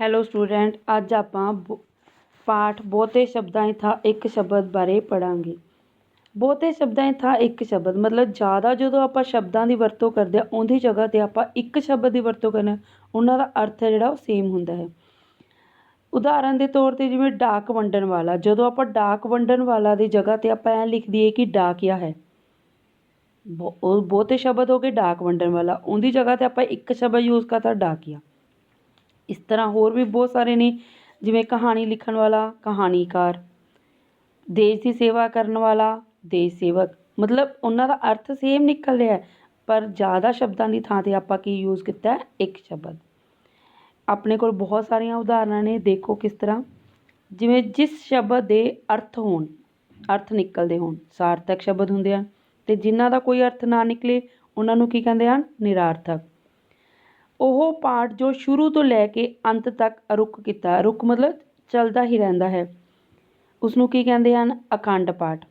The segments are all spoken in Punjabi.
ਹੈਲੋ ਸਟੂਡੈਂਟ ਅੱਜ ਆਪਾਂ ਬ- ਪਾਠ ਬਹੁਤੇ ਸ਼ਬਦਾਂ ਦੀ ਥਾਂ ਇੱਕ ਸ਼ਬਦ ਬਾਰੇ ਪੜਾਂਗੇ ਬਹੁਤੇ ਸ਼ਬਦਾਂ ਦੀ ਥਾਂ ਇੱਕ ਸ਼ਬਦ, ਮਤਲਬ ਜ਼ਿਆਦਾ ਜਦੋਂ ਆਪਾਂ ਸ਼ਬਦਾਂ ਦੀ ਵਰਤੋਂ ਕਰਦੇ ਹਾਂ ਉਹਦੀ ਜਗ੍ਹਾ 'ਤੇ ਆਪਾਂ ਇੱਕ ਸ਼ਬਦ ਦੀ ਵਰਤੋਂ ਕਰਨਾ, ਉਹਨਾਂ ਦਾ ਅਰਥ ਹੈ ਜਿਹੜਾ ਉਹ ਸੇਮ ਹੁੰਦਾ ਹੈ। ਉਦਾਹਰਨ ਦੇ ਤੌਰ 'ਤੇ ਜਿਵੇਂ ਡਾਕ ਵੰਡਣ ਵਾਲਾ, ਜਦੋਂ ਆਪਾਂ ਡਾਕ ਵੰਡਣ ਵਾਲਾ ਦੀ ਜਗ੍ਹਾ 'ਤੇ ਆਪਾਂ ਐਂ ਲਿਖ ਦਈਏ ਕਿ ਡਾਕਿਆ ਹੈ। ਬਹੁ- ਉਹ ਬਹੁਤੇ ਸ਼ਬਦ ਹੋ ਗਏ ਡਾਕ ਵੰਡਣ ਵਾਲਾ, ਉਹਦੀ ਜਗ੍ਹਾ 'ਤੇ ਆਪਾਂ ਇੱਕ ਸ਼ਬਦ ਯੂਜ਼ ਕਰਤਾ ਡਾਕੀਆ। ਇਸ ਤਰ੍ਹਾਂ ਹੋਰ ਵੀ ਬਹੁਤ ਸਾਰੇ ਨੇ, ਜਿਵੇਂ ਕਹਾਣੀ ਲਿਖਣ ਵਾਲਾ, ਕਹਾਣੀਕਾਰ, ਦੇਸ਼ ਦੀ ਸੇਵਾ ਕਰਨ ਵਾਲਾ, ਦੇਸ਼ ਸੇਵਕ। ਮਤਲਬ ਉਹਨਾਂ ਦਾ ਅਰਥ ਸੇਮ ਨਿਕਲ ਰਿਹਾ ਪਰ ਜ਼ਿਆਦਾ ਸ਼ਬਦਾਂ ਦੀ ਥਾਂ 'ਤੇ ਆਪਾਂ ਕੀ ਯੂਜ਼ ਕੀਤਾ ਇੱਕ ਸ਼ਬਦ। ਆਪਣੇ ਕੋਲ ਬਹੁਤ ਸਾਰੀਆਂ ਉਦਾਹਰਨਾਂ ਨੇ, ਦੇਖੋ ਕਿਸ ਤਰ੍ਹਾਂ। ਜਿਵੇਂ ਜਿਸ ਸ਼ਬਦ ਦੇ ਅਰਥ ਹੋਣ, ਅਰਥ ਨਿਕਲਦੇ ਹੋਣ, ਸਾਰਥਕ ਸ਼ਬਦ ਹੁੰਦੇ ਹਨ ਅਤੇ ਜਿਨ੍ਹਾਂ ਦਾ ਕੋਈ ਅਰਥ ਨਾ ਨਿਕਲੇ, ਉਹਨਾਂ ਨੂੰ ਕੀ ਕਹਿੰਦੇ ਹਨ? ਨਿਰਾਰਥਕ। ਉਹ ਪਾਠ ਜੋ ਸ਼ੁਰੂ ਤੋਂ ਲੈ ਕੇ ਅੰਤ ਤੱਕ ਅਰੁੱਕ ਕੀਤਾ, ਰੁੱਕ ਮਤਲਬ ਚੱਲਦਾ ਹੀ ਰਹਿੰਦਾ ਹੈ। ਉਸ ਨੂੰ ਕੀ ਕਹਿੰਦੇ ਹਨ? ਅਖੰਡ ਪਾਠ।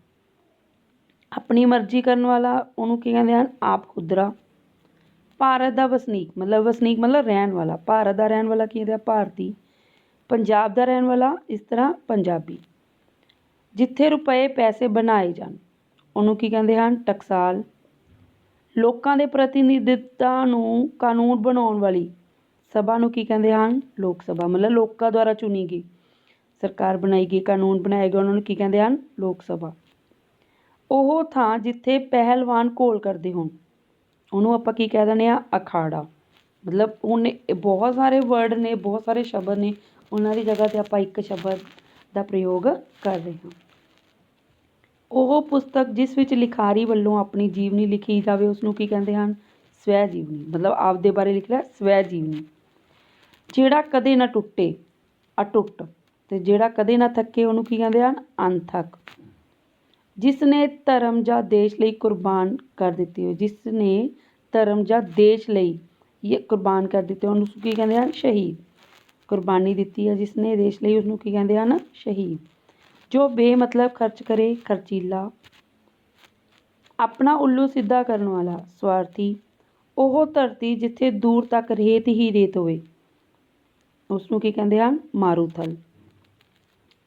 ਆਪਣੀ ਮਰਜ਼ੀ ਕਰਨ ਵਾਲਾ ਉਹਨੂੰ ਕੀ ਕਹਿੰਦੇ ਹਨ? ਆਪ ਖੁਦਰਾ। ਭਾਰਤ ਦਾ ਵਸਨੀਕ, ਮਤਲਬ ਵਸਨੀਕ ਮਤਲਬ ਰਹਿਣ ਵਾਲਾ। ਭਾਰਤ ਦਾ ਰਹਿਣ ਵਾਲਾ ਕੀ ਹੁੰਦਾ? ਭਾਰਤੀ। ਪੰਜਾਬ ਦਾ ਰਹਿਣ ਵਾਲਾ ਇਸ ਤਰ੍ਹਾਂ ਪੰਜਾਬੀ। ਜਿੱਥੇ ਰੁਪਏ ਪੈਸੇ ਬਣਾਏ ਜਾਣ, ਉਹਨੂੰ ਕੀ ਕਹਿੰਦੇ ਹਨ? ਟਕਸਾਲ। ਲੋਕਾਂ ਦੇ ਪ੍ਰਤੀਨਿਧਤਾ ਨੂੰ ਕਾਨੂੰਨ ਬਣਾਉਣ ਵਾਲੀ। ਸਭਾ ਨੂੰ ਕੀ ਕਹਿੰਦੇ ਹਨ? ਲੋਕ ਸਭਾ। ਮਤਲਬ ਲੋਕਾਂ ਦੁਆਰਾ ਚੁਣੀ ਗਈ। ਸਰਕਾਰ ਬਣਾਈ ਗਈ, ਕਾਨੂੰਨ ਬਣਾਏ ਗਏ, ਉਹਨਾਂ ਨੂੰ ਕੀ ਕਹਿੰਦੇ ਹਨ? ਲੋਕ ਸਭਾ। ਉਹ ਥਾਂ ਜਿੱਥੇ ਪਹਿਲਵਾਨ ਘੋਲ ਕਰਦੇ ਹੋਣ। ਉਹਨੂੰ ਆਪਾਂ ਕੀ ਕਹਿ ਦਿੰਦੇ ਆ ਅਖਾੜਾ। ਮਤਲਬ ਉਹਨੇ ਬਹੁਤ ਸਾਰੇ ਵਰਡ ਨੇ, ਬਹੁਤ ਸਾਰੇ ਸ਼ਬਦ ਨੇ। ਉਹਨਾਂ ਦੀ ਜਗ੍ਹਾ 'ਤੇ ਆਪਾਂ ਇੱਕ ਸ਼ਬਦ ਦਾ ਪ੍ਰਯੋਗ ਕਰ ਰਹੇ ਹਾਂ। ਉਹ ਪੁਸਤਕ ਜਿਸ ਵਿੱਚ ਲਿਖਾਰੀ ਵੱਲੋਂ ਆਪਣੀ ਜੀਵਨੀ ਲਿਖੀ ਜਾਵੇ, ਉਸਨੂੰ ਕੀ ਕਹਿੰਦੇ ਹਨ? ਸਵੈ ਜੀਵਨੀ ਮਤਲਬ ਆਪਦੇ ਬਾਰੇ ਲਿਖ ਲਿਆ ਸਵੈ ਜੀਵਨੀ ਜਿਹੜਾ ਕਦੇ ਨਾ ਟੁੱਟੇ, ਅਟੁੱਟ, ਤੇ ਜਿਹੜਾ ਕਦੇ ਨਾ ਥੱਕੇ, ਉਹਨੂੰ ਕੀ ਕਹਿੰਦੇ ਹਨ? ਅਣਥੱਕ ਜਿਸ ਨੇ ਧਰਮ ਜਾਂ ਦੇਸ਼ ਲਈ ਕੁਰਬਾਨ ਕਰ ਦਿੱਤੀ ਹੋ ਜਿਸ ਨੇ ਧਰਮ ਜਾਂ ਦੇਸ਼ ਲਈ ਇਹ ਕੁਰਬਾਨ ਕਰ ਦਿੱਤੇ ਉਹਨੂੰ ਕੀ ਕਹਿੰਦੇ ਹਨ? ਸ਼ਹੀਦ। ਕੁਰਬਾਨੀ ਦਿੱਤੀ ਹੈ ਜਿਸ ਨੇ ਦੇਸ਼ ਲਈ ਉਸਨੂੰ ਕੀ ਕਹਿੰਦੇ ਹਨ? ਸ਼ਹੀਦ। ਜੋ ਬੇਮਤਲਬ ਖਰਚ ਕਰੇ, ਖਰਚੀਲਾ। ਆਪਣਾ ਉੱਲੂ ਸਿੱਧਾ ਕਰਨ ਵਾਲਾ, ਸਵਾਰਥੀ। ਉਹ ਧਰਤੀ ਜਿੱਥੇ ਦੂਰ ਤੱਕ ਰੇਤ ਹੀ ਰੇਤ ਹੋਵੇ। ਉਸ ਨੂੰ ਕੀ ਕਹਿੰਦੇ ਹਨ? ਮਾਰੂਥਲ।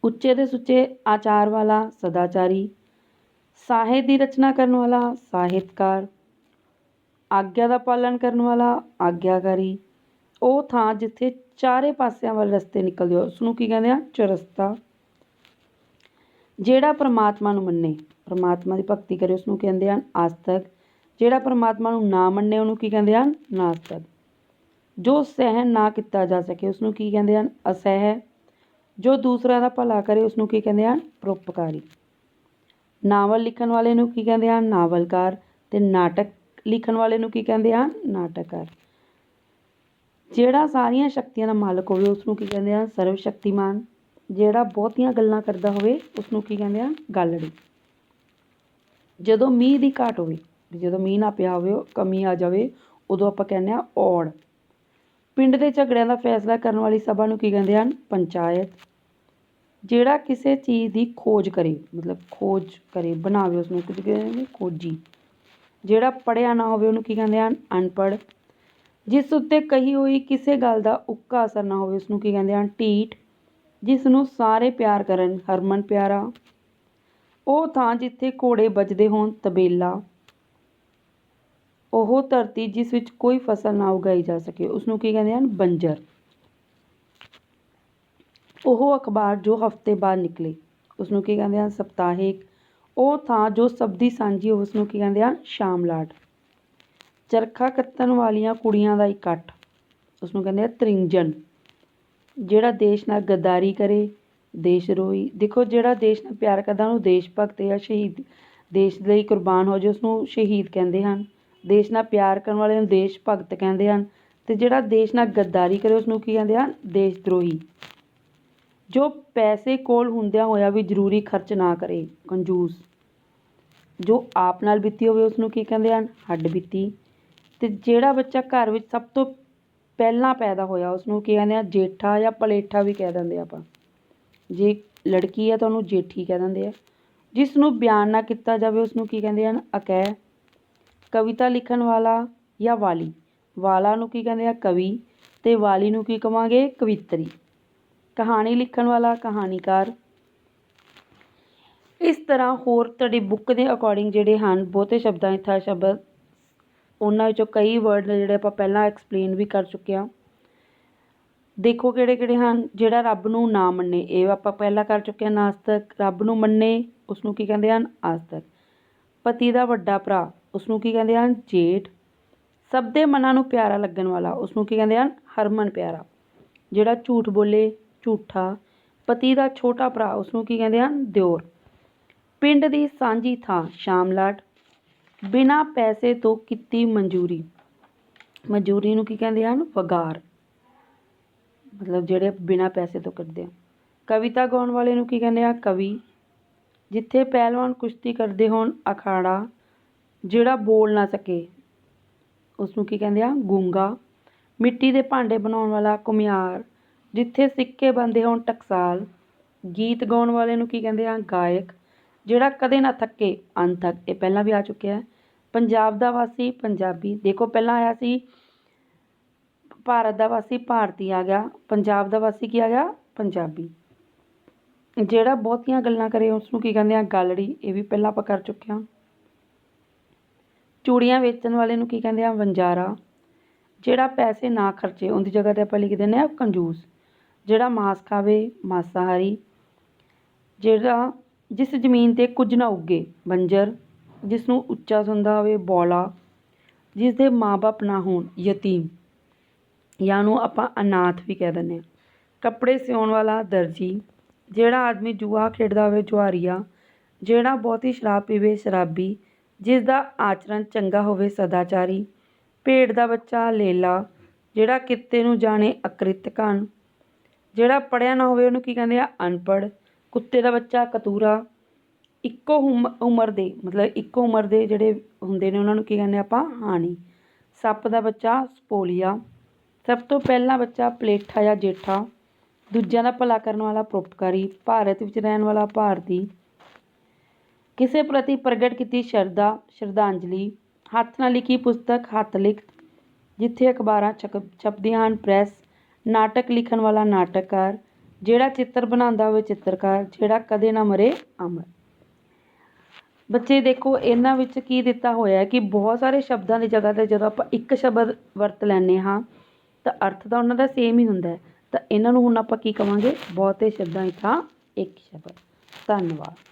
ਉੱਚੇ ਦੇ ਸੁੱਚੇ ਆਚਾਰ ਵਾਲਾ, ਸਦਾਚਾਰੀ। ਸਾਹਿਤ ਦੀ ਰਚਨਾ ਕਰਨ ਵਾਲਾ, ਸਾਹਿਤਕਾਰ। ਆਗਿਆ ਦਾ ਪਾਲਣ ਕਰਨ ਵਾਲਾ, ਆਗਿਆਕਾਰੀ। ਉਹ ਥਾਂ ਜਿੱਥੇ ਚਾਰੇ ਪਾਸਿਆਂ ਵੱਲ ਰਸਤੇ ਨਿਕਲਦੇ ਹੋ ਉਸ ਨੂੰ ਕੀ ਕਹਿੰਦੇ ਆ ਚੁਰਸਤਾ। ਜਿਹੜਾ ਪਰਮਾਤਮਾ ਨੂੰ ਮੰਨੇ, ਪਰਮਾਤਮਾ ਦੀ ਭਗਤੀ ਕਰੇ ਉਸ ਨੂੰ ਕਹਿੰਦੇ ਹਨ ਆਸਤਕ। ਜਿਹੜਾ ਪਰਮਾਤਮਾ ਨੂੰ ਨਾ ਮੰਨੇ, ਉਹਨੂੰ ਕੀ ਕਹਿੰਦੇ ਹਨ? ਨਾਸਤਕ। ਜੋ ਸਹਿਣ ਨਾ ਕੀਤਾ ਜਾ ਸਕੇ ਉਸ ਨੂੰ ਕੀ ਕਹਿੰਦੇ ਹਨ? ਅਸਹਿ। ਜੋ ਦੂਸਰਿਆਂ ਦਾ ਭਲਾ ਕਰੇ ਉਸ ਨੂੰ ਕੀ ਕਹਿੰਦੇ ਹਨ? ਪਰਉਪਕਾਰੀ ਨਾਵਲ ਲਿਖਣ ਵਾਲੇ ਨੂੰ ਕੀ ਕਹਿੰਦੇ ਹਨ? ਨਾਵਲਕਾਰ। ਤੇ ਨਾਟਕ ਲਿਖਣ ਵਾਲੇ ਨੂੰ ਕੀ ਕਹਿੰਦੇ ਹਨ? ਨਾਟਕਕਾਰ। ਜਿਹੜਾ ਸਾਰੀਆਂ ਸ਼ਕਤੀਆਂ ਦਾ ਮਾਲਕ ਹੋਵੇ ਉਸ ਨੂੰ ਕੀ ਕਹਿੰਦੇ ਹਨ? ਸਰਵ ਸ਼ਕਤੀਮਾਨ। ਜਿਹੜਾ ਬਹੁਤੀਆਂ ਗੱਲਾਂ ਕਰਦਾ ਹੋਵੇ, ਉਸਨੂੰ ਕੀ ਕਹਿੰਦੇ ਆ? ਗਾਲੜੀ। ਜਦੋਂ ਮੀਂਹ ਦੀ ਘਾਟ ਹੋਵੇ, ਜਦੋਂ ਮੀਂਹ ਨਾ ਪਿਆ ਹੋਵੇ, ਕਮੀ ਆ ਜਾਵੇ, ਉਦੋਂ ਆਪਾਂ ਕਹਿੰਦੇ ਆ ਔੜ। ਪਿੰਡ ਦੇ ਝਗੜਿਆਂ ਦਾ ਫੈਸਲਾ ਕਰਨ ਵਾਲੀ ਸਭਾ ਨੂੰ ਕੀ ਕਹਿੰਦੇ ਹਨ? ਪੰਚਾਇਤ। ਜਿਹੜਾ ਕਿਸੇ ਚੀਜ਼ ਦੀ ਖੋਜ ਕਰੇ, ਮਤਲਬ ਖੋਜ ਕਰੇ, ਬਣਾਵੇ ਉਸਨੂੰ ਕੁਝ ਕਹਿੰਦੇ ਖੋਜੀ। ਜਿਹੜਾ ਪੜ੍ਹਿਆ ਨਾ ਹੋਵੇ, ਉਹਨੂੰ ਕੀ ਕਹਿੰਦੇ ਹਨ? ਅਨਪੜ੍ਹ। ਜਿਸ ਉੱਤੇ ਕਹੀ ਹੋਈ ਕਿਸੇ ਗੱਲ ਦਾ ਉੱਕਾ ਅਸਰ ਨਾ ਹੋਵੇ, ਉਸਨੂੰ ਕੀ ਕਹਿੰਦੇ ਹਨ? ਟੀਟ ਜਿਸ ਨੂੰ ਸਾਰੇ ਪਿਆਰ ਕਰਨ, ਹਰਮਨ ਪਿਆਰਾ। ਉਹ ਥਾਂ ਜਿੱਥੇ ਘੋੜੇ ਵੱਜਦੇ ਹੋਣ, ਤਬੇਲਾ। ਉਹ ਧਰਤੀ ਜਿਸ ਵਿੱਚ ਕੋਈ ਫਸਲ ਨਾ ਉਗਾਈ ਜਾ ਸਕੇ ਉਸ ਨੂੰ ਕੀ ਕਹਿੰਦੇ ਹਨ? ਬੰਜਰ। ਉਹ ਅਖਬਾਰ ਜੋ ਹਫ਼ਤੇ ਬਾਅਦ ਨਿਕਲੇ ਉਸ ਨੂੰ ਕੀ ਕਹਿੰਦੇ ਹਨ? ਸਪਤਾਹਿਕ। ਉਹ ਥਾਂ ਜੋ ਸਭ ਦੀ ਸਾਂਝੀ ਹੋਵੇ ਉਸ ਨੂੰ ਕੀ ਕਹਿੰਦੇ ਹਨ? ਸ਼ਾਮਲਾਟ ਚਰਖਾ ਕੱਤਣ ਵਾਲੀਆਂ ਕੁੜੀਆਂ ਦਾ ਇਕੱਠ ਉਸ ਨੂੰ ਕਹਿੰਦੇ ਆ ਤ੍ਰਿੰਜਣ। ਜਿਹੜਾ ਦੇਸ਼ ਨਾਲ ਗੱਦਾਰੀ ਕਰੇ, ਦੇਸ਼ ਰੋਹੀ ਦੇਖੋ ਜਿਹੜਾ ਦੇਸ਼ ਨਾਲ ਪਿਆਰ ਕਰਦਾ, ਉਹਨੂੰ ਦੇਸ਼ ਭਗਤ ਜਾਂ ਸ਼ਹੀਦ, ਦੇਸ਼ ਲਈ ਕੁਰਬਾਨ ਹੋ ਜਾਵੇ ਉਸਨੂੰ ਸ਼ਹੀਦ ਕਹਿੰਦੇ ਹਨ। ਦੇਸ਼ ਨਾਲ ਪਿਆਰ ਕਰਨ ਵਾਲੇ ਨੂੰ ਦੇਸ਼ ਭਗਤ ਕਹਿੰਦੇ ਹਨ। ਅਤੇ ਜਿਹੜਾ ਦੇਸ਼ ਨਾਲ ਗੱਦਾਰੀ ਕਰੇ, ਉਸਨੂੰ ਕੀ ਕਹਿੰਦੇ ਹਨ? ਦੇਸ਼ ਦਰੋਹੀ। ਜੋ ਪੈਸੇ ਕੋਲ ਹੁੰਦਿਆਂ ਹੋਇਆ ਵੀ ਜ਼ਰੂਰੀ ਖਰਚ ਨਾ ਕਰੇ, ਕੰਜੂਸ। ਜੋ ਆਪ ਨਾਲ ਬੀਤੀ ਹੋਵੇ, ਉਸਨੂੰ ਕੀ ਕਹਿੰਦੇ ਹਨ? ਹੱਡ ਬੀਤੀ। ਅਤੇ ਜਿਹੜਾ ਬੱਚਾ ਘਰ ਵਿੱਚ ਸਭ ਤੋਂ ਪਹਿਲਾਂ ਪੈਦਾ ਹੋਇਆ, ਉਸਨੂੰ ਕੀ ਕਹਿੰਦੇ ਆ, ਜੇਠਾ ਜਾਂ ਪਲੇਠਾ ਵੀ ਕਹਿ ਦਿੰਦੇ ਆਪਾਂ। ਜੇ ਲੜਕੀ ਹੈ ਤਾਂ ਉਹਨੂੰ ਜੇਠੀ ਕਹਿ ਦਿੰਦੇ ਆ। ਜਿਸ ਨੂੰ ਬਿਆਨ ਨਾ ਕੀਤਾ ਜਾਵੇ, ਉਸਨੂੰ ਕੀ ਕਹਿੰਦੇ ਹਨ? ਅਕੈ ਕਵਿਤਾ ਲਿਖਣ ਵਾਲਾ ਜਾਂ ਵਾਲੀ। ਵਾਲਾ ਨੂੰ ਕੀ ਕਹਿੰਦੇ ਆ? ਕਵੀ। ਅਤੇ ਵਾਲੀ ਨੂੰ ਕੀ ਕਵਾਂਗੇ? ਕਵਿੱਤਰੀ। ਕਹਾਣੀ ਲਿਖਣ ਵਾਲਾ, ਕਹਾਣੀਕਾਰ। ਇਸ ਤਰ੍ਹਾਂ ਹੋਰ ਤੁਹਾਡੀ ਬੁੱਕ ਦੇ ਅਕੋਰਡਿੰਗ ਜਿਹੜੇ ਹਨ, ਬਹੁਤੇ ਸ਼ਬਦਾਂ, ਇੱਥਾ ਸ਼ਬਦ ਉਹਨਾਂ ਵਿੱਚੋਂ ਕਈ ਵਰਡ ਨੇ ਜਿਹੜੇ ਆਪਾਂ ਪਹਿਲਾਂ ਐਕਸਪਲੇਨ ਵੀ ਕਰ ਚੁੱਕੇ ਹਾਂ। ਦੇਖੋ ਕਿਹੜੇ ਕਿਹੜੇ ਹਨ, ਜਿਹੜਾ ਰੱਬ ਨੂੰ ਨਾ ਮੰਨੇ, ਇਹ ਆਪਾਂ ਪਹਿਲਾਂ ਕਰ ਚੁੱਕੇ ਹਾਂ ਨਾਸਤਕ। ਰੱਬ ਨੂੰ ਮੰਨੇ ਉਸ ਨੂੰ ਕੀ ਕਹਿੰਦੇ ਹਨ? ਆਸਤਕ। ਪਤੀ ਦਾ ਵੱਡਾ ਭਰਾ ਉਸ ਨੂੰ ਕੀ ਕਹਿੰਦੇ ਹਨ? ਜੇਠ। ਸਭ ਦੇ ਮਨਾਂ ਨੂੰ ਪਿਆਰਾ ਲੱਗਣ ਵਾਲਾ ਉਸ ਨੂੰ ਕੀ ਕਹਿੰਦੇ ਹਨ? ਹਰਮਨ ਪਿਆਰਾ। ਜਿਹੜਾ ਝੂਠ ਬੋਲੇ, ਝੂਠਾ। ਪਤੀ ਦਾ ਛੋਟਾ ਭਰਾ ਉਸ ਨੂੰ ਕੀ ਕਹਿੰਦੇ ਹਨ? ਦਿਓਰ। ਪਿੰਡ ਦੀ ਸਾਂਝੀ ਥਾਂ, ਸ਼ਾਮਲਾਟ। ਬਿਨਾਂ ਪੈਸੇ ਤੋਂ ਕੀਤੀ ਮਨਜ਼ੂਰੀ। ਮਨਜ਼ੂਰੀ ਨੂੰ ਕੀ ਕਹਿੰਦੇ ਹਨ? ਵਗਾਰ। ਮਤਲਬ ਜਿਹੜੇ ਬਿਨਾਂ ਪੈਸੇ ਤੋਂ ਕਰਦੇ ਆ। ਕਵਿਤਾ ਗਾਉਣ ਵਾਲੇ ਨੂੰ ਕੀ ਕਹਿੰਦੇ ਆ? ਕਵੀ। ਜਿੱਥੇ ਪਹਿਲਵਾਨ ਕੁਸ਼ਤੀ ਕਰਦੇ ਹੋਣ ਅਖਾੜਾ, ਜਿਹੜਾ ਬੋਲ ਨਾ ਸਕੇ ਉਸ ਨੂੰ ਕੀ ਕਹਿੰਦੇ ਆ? ਗੂੰਗਾ। ਮਿੱਟੀ ਦੇ ਭਾਂਡੇ ਬਣਾਉਣ ਵਾਲਾ ਕੁਮਿਆਰ ਜਿੱਥੇ ਸਿੱਕੇ ਬੰਦੇ ਹੋਣ ਟਕਸਾਲ। ਗੀਤ ਗਾਉਣ ਵਾਲੇ ਨੂੰ ਕੀ ਕਹਿੰਦੇ ਆ? ਗਾਇਕ। ਜਿਹੜਾ ਕਦੇ ਨਾ ਥੱਕੇ ਅੰਤ ਤੱਕ ਇਹ ਪਹਿਲਾਂ ਵੀ ਆ ਚੁੱਕਿਆ ਹੈ। ਪੰਜਾਬ ਦਾ ਵਾਸੀ, ਪੰਜਾਬੀ, ਦੇਖੋ ਪਹਿਲਾਂ ਆਇਆ ਸੀ, ਭਾਰਤ ਦਾ ਵਾਸੀ ਭਾਰਤੀ ਆ ਗਿਆ, ਪੰਜਾਬ ਦਾ ਵਾਸੀ ਕੀ ਆ ਗਿਆ? ਪੰਜਾਬੀ। ਜਿਹੜਾ ਬਹੁਤੀਆਂ ਗੱਲਾਂ ਕਰੇ ਉਸ ਨੂੰ ਕੀ ਕਹਿੰਦੇ ਆ? ਗਾਲੜੀ, ਇਹ ਵੀ ਪਹਿਲਾਂ ਆਪਾਂ ਕਰ ਚੁੱਕੇ ਹਾਂ। ਚੂੜੀਆਂ ਵੇਚਣ ਵਾਲੇ ਨੂੰ ਕੀ ਕਹਿੰਦੇ ਆ? ਵੰਜਾਰਾ। ਜਿਹੜਾ ਪੈਸੇ ਨਾ ਖਰਚੇ, ਉਹਦੀ ਜਗ੍ਹਾ ਤੇ ਆਪਾਂ ਲਿਖ ਦਿੰਦੇ ਆ ਕੰਜੂਸ। ਜਿਹੜਾ ਮਾਸ ਖਾਵੇ, ਮਾਸਾਹਾਰੀ। ਜਿਹੜਾ ਜਿਸ ਜ਼ਮੀਨ ਤੇ ਕੁਝ ਨਾ ਉੱਗੇ। ਬੰਜਰ, ਜਿਸ ਨੂੰ ਉੱਚਾ ਸੁਣਦਾ ਹੋਵੇ, ਬੌਲਾ, ਜਿਸ ਦੇ ਮਾਂ-ਬਾਪ ਨਾ ਹੋਣ, ਯਤੀਮ। ਜਾਂ ਉਹਨੂੰ ਆਪਾਂ ਅਨਾਥ ਵੀ ਕਹਿ ਦਿੰਦੇ ਹਾਂ। ਕੱਪੜੇ ਸਿਉਣ ਵਾਲਾ ਦਰਜੀ, ਜਿਹੜਾ ਆਦਮੀ ਜੂਆ ਖੇਡਦਾ ਹੋਵੇ, ਜੁਆਰੀਆ, ਜਿਹੜਾ ਬਹੁਤੀ ਸ਼ਰਾਬ ਪੀਵੇ, ਸ਼ਰਾਬੀ, ਜਿਸ ਦਾ ਆਚਰਣ ਚੰਗਾ ਹੋਵੇ, ਸਦਾਚਾਰੀ। ਭੇਡ ਦਾ ਬੱਚਾ, ਲੇਲਾ, ਜਿਹੜਾ ਕਿੱਤੇ ਨੂੰ ਜਾਣੇ ਅਕ੍ਰਿਤਕਨ ਜਿਹੜਾ ਪੜ੍ਹਿਆ ਨਾ ਹੋਵੇ, ਉਹਨੂੰ ਕੀ ਕਹਿੰਦੇ ਆ? ਅਨਪੜ੍ਹ। ਕੁੱਤੇ ਦਾ ਬੱਚਾ, ਕਤੂਰਾ, ਇੱਕੋ ਉਮ- ਉਮਰ ਦੇ, ਮਤਲਬ ਇੱਕੋ ਉਮਰ ਦੇ ਜਿਹੜੇ ਹੁੰਦੇ ਨੇ ਉਹਨਾਂ ਨੂੰ ਕੀ ਕਹਿੰਦੇ ਆਪਾਂ? ਹਾਣੀ। ਸੱਪ ਦਾ ਬੱਚਾ, ਸਪੋਲੀਆ। ਸਭ ਤੋਂ ਪਹਿਲਾ ਬੱਚਾ ਪਲੇਠਾ ਜਾਂ ਜੇਠਾ। ਦੂਜਿਆਂ ਦਾ ਭਲਾ ਕਰਨ ਵਾਲਾ ਪ੍ਰੋਪਕਾਰੀ ਭਾਰਤ ਵਿੱਚ ਰਹਿਣ ਵਾਲਾ ਭਾਰਤੀ। ਕਿਸੇ ਪ੍ਰਤੀ ਪ੍ਰਗਟ ਕੀਤੀ ਸ਼ਰਧਾ, ਸ਼ਰਧਾਂਜਲੀ। ਹੱਥ ਨਾਲ ਲਿਖੀ ਪੁਸਤਕ, ਹੱਥ ਲਿਖ, ਜਿੱਥੇ ਅਖਬਾਰਾਂ ਛਕ, ਛਪਦੀਆਂ ਹਨ, ਪ੍ਰੈਸ। ਨਾਟਕ ਲਿਖਣ ਵਾਲਾ ਨਾਟਕਕਾਰ। ਜਿਹੜਾ ਚਿੱਤਰ ਬਣਾਉਂਦਾ ਹੋਵੇ ਚਿੱਤਰਕਾਰ, ਜਿਹੜਾ ਕਦੇ ਨਾ ਮਰੇ ਅਮਰ। ਬੱਚੇ ਦੇਖੋ, ਇਹਨਾਂ ਵਿੱਚ ਕੀ ਦਿੱਤਾ ਹੋਇਆ ਕਿ ਬਹੁਤ ਸਾਰੇ ਸ਼ਬਦਾਂ ਦੀ ਜਗ੍ਹਾ 'ਤੇ ਜਦੋਂ ਆਪਾਂ ਇੱਕ ਸ਼ਬਦ ਵਰਤ ਲੈਂਦੇ ਹਾਂ, ਤਾਂ ਅਰਥ ਤਾਂ ਉਹਨਾਂ ਦਾ ਸੇਮ ਹੀ ਹੁੰਦਾ ਹੈ। ਤਾਂ ਇਹਨਾਂ ਨੂੰ ਹੁਣ ਆਪਾਂ ਕੀ ਕਵਾਂਗੇ? ਬਹੁਤੇ ਸ਼ਬਦਾਂ ਦੀ ਥਾਂ ਇੱਕ ਸ਼ਬਦ। ਧੰਨਵਾਦ।